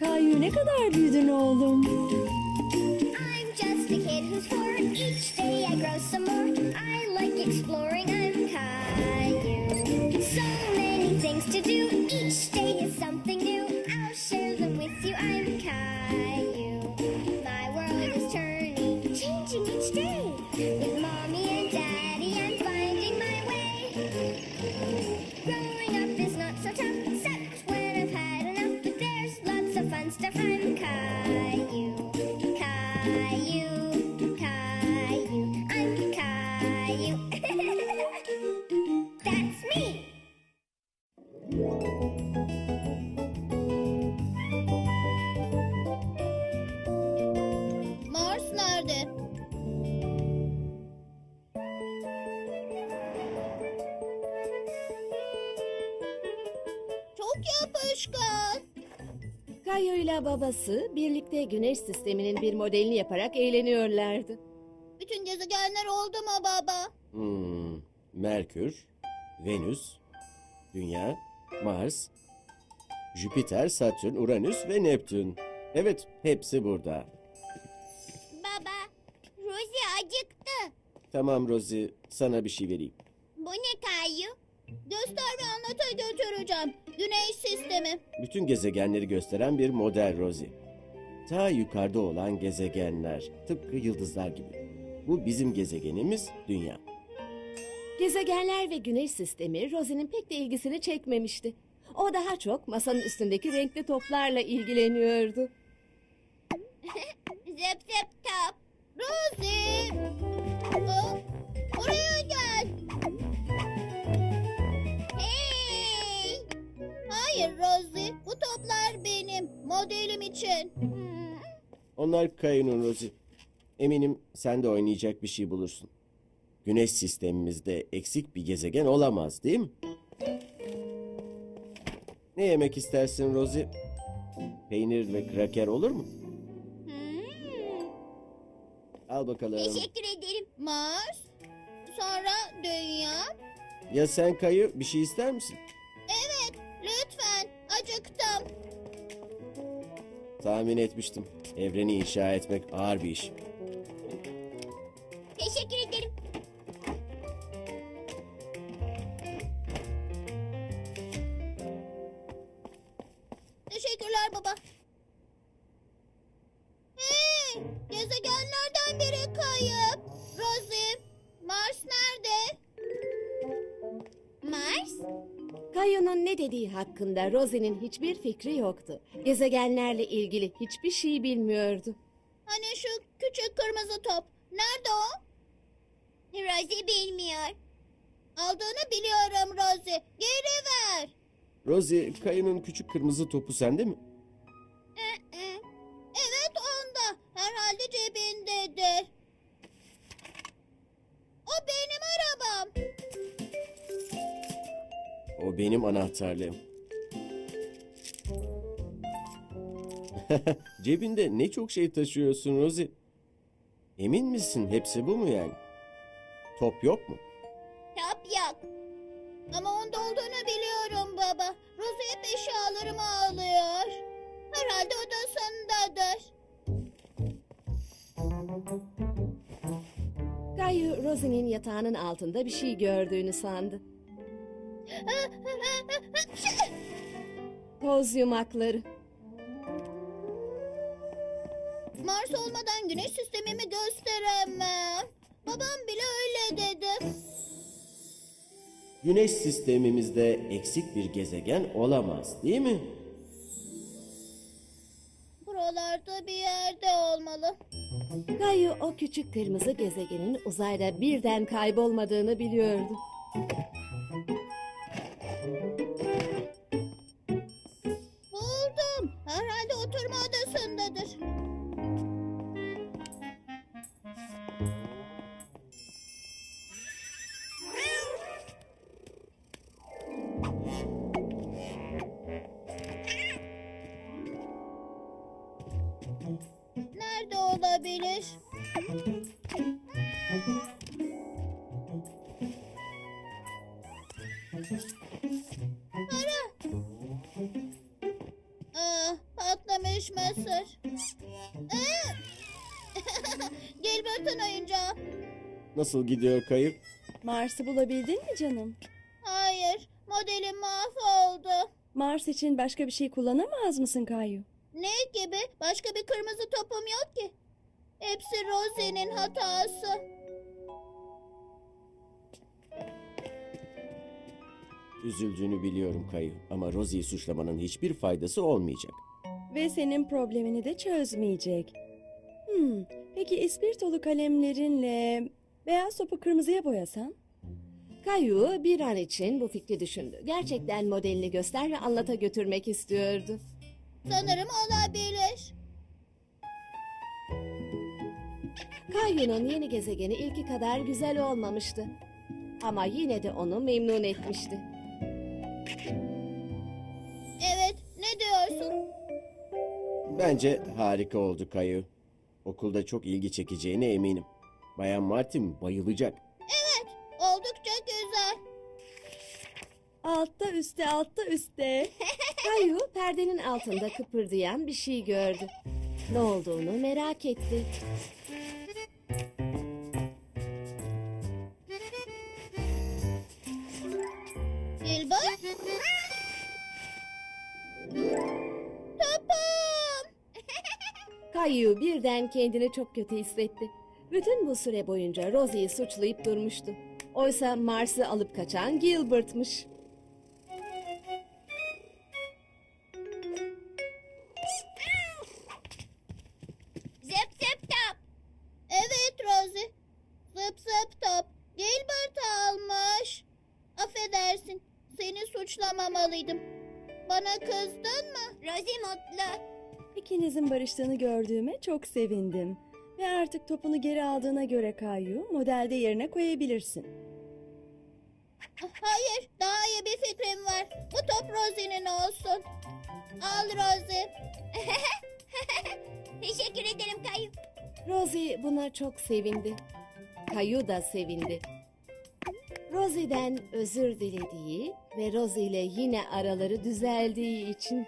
Kayu ne kadar büyüdün oğlum. I'm just a kid who's four. Each day I grow some more. I like exploring. I'm Caillou. Yapışkan. Kayu ile babası birlikte güneş sisteminin bir modelini yaparak eğleniyorlardı. Bütün gezegenler oldu mu baba? Hmm, Merkür, Venüs, Dünya, Mars, Jüpiter, Satürn, Uranüs ve Neptün. Evet, hepsi burada. Baba, Rosie acıktı. Tamam Rosie, sana bir şey vereyim. Bu ne Kayu? Göster ve anlata götüreceğim. Güneş sistemi. Bütün gezegenleri gösteren bir model Rosie. Ta yukarıda olan gezegenler, tıpkı yıldızlar gibi. Bu bizim gezegenimiz Dünya. Gezegenler ve güneş sistemi Rosie'nin pek de ilgisini çekmemişti. O daha çok masanın üstündeki renkli toplarla ilgileniyordu. Zıp zıp top. Rosie! Benim. Modelim için. Hmm, Onlar Kayu'nun Rosie. Eminim sen de oynayacak bir şey bulursun. Güneş sistemimizde eksik bir gezegen olamaz değil mi? Ne yemek istersin Rosie? Peynir ve kraker olur mu? hmm. Al bakalım. Teşekkür ederim. Mars. Sonra dünya. Ya sen Kayu bir şey ister misin? Tahmin etmiştim. Evreni inşa etmek ağır bir iş. Teşekkür ederim. Teşekkürler baba. Hey, gezegenlerden biri kayıp. Rosie, Mars nerede? Kayu'nun ne dediği hakkında Rosie'nin hiçbir fikri yoktu. Gezegenlerle ilgili hiçbir şey bilmiyordu. Hani şu küçük kırmızı top. Nerede o? Rosie bilmiyor. Aldığını biliyorum Rosie. Geri ver. Rosie, Kayu'nun küçük kırmızı topu sende mi? Ee, benim anahtarlığım. Cebinde ne çok şey taşıyorsun Rosie. Emin misin hepsi bu mu yani? Top yok mu? top yok. Ama onda olduğunu biliyorum baba. Rosie hep eşyalarımı alıyor. Herhalde odasındadır. Kayu Rosie'nin yatağının altında bir şey gördüğünü sandı. Toz yumakları. Mars olmadan güneş sistemimi gösteremem. Babam bile öyle dedi. Güneş sistemimizde eksik bir gezegen olamaz değil mi? Buralarda bir yerde olmalı. Kayu o küçük kırmızı gezegenin uzayda birden kaybolmadığını biliyordu. Nerede olabilir? Ara. Ah, Aa, patlamış mısır. Ee? Aa! Gel bakın oyuncağım. Nasıl gidiyor kayıp? Mars'ı bulabildin mi canım? Hayır, modelim mahvoldu. Mars için başka bir şey kullanamaz mısın Kayu? Ne gibi? Başka bir kırmızı topum yok ki. Hepsi Rosie'nin hatası. Üzüldüğünü biliyorum Kayu ama Rosie'yi suçlamanın hiçbir faydası olmayacak. Ve senin problemini de çözmeyecek. Hmm, peki ispirtolu kalemlerinle beyaz topu kırmızıya boyasan? Kayu bir an için bu fikri düşündü. Gerçekten modelini göster ve anlata götürmek istiyordu. Sanırım olabilir. Kayu'nun yeni gezegeni ilki kadar güzel olmamıştı. Ama yine de onu memnun etmişti. Evet, ne diyorsun? Bence harika oldu Kayu. Okulda çok ilgi çekeceğine eminim. Bayan Martin bayılacak. Evet, oldukça güzel. Altta üstte altta üstte. Kayu perdenin altında kıpırdayan bir şey gördü. Ne olduğunu merak etti. Gilbert? Topum! Kayu birden kendini çok kötü hissetti. Bütün bu süre boyunca Rosie'yi suçlayıp durmuştu. Oysa Mars'ı alıp kaçan Gilbert'mış. Seni suçlamamalıydım. Bana kızdın mı? Rosie mutlu. İkinizin barıştığını gördüğüme çok sevindim. Ve artık topunu geri aldığına göre Kayu, modelde yerine koyabilirsin. Hayır, daha iyi bir fikrim var. Bu top Rosie'nin olsun. Al Rosie. Teşekkür ederim Kayu. Rosie buna çok sevindi. Kayu da sevindi. Rosie'den özür dilediği ve Rosie ile yine araları düzeldiği için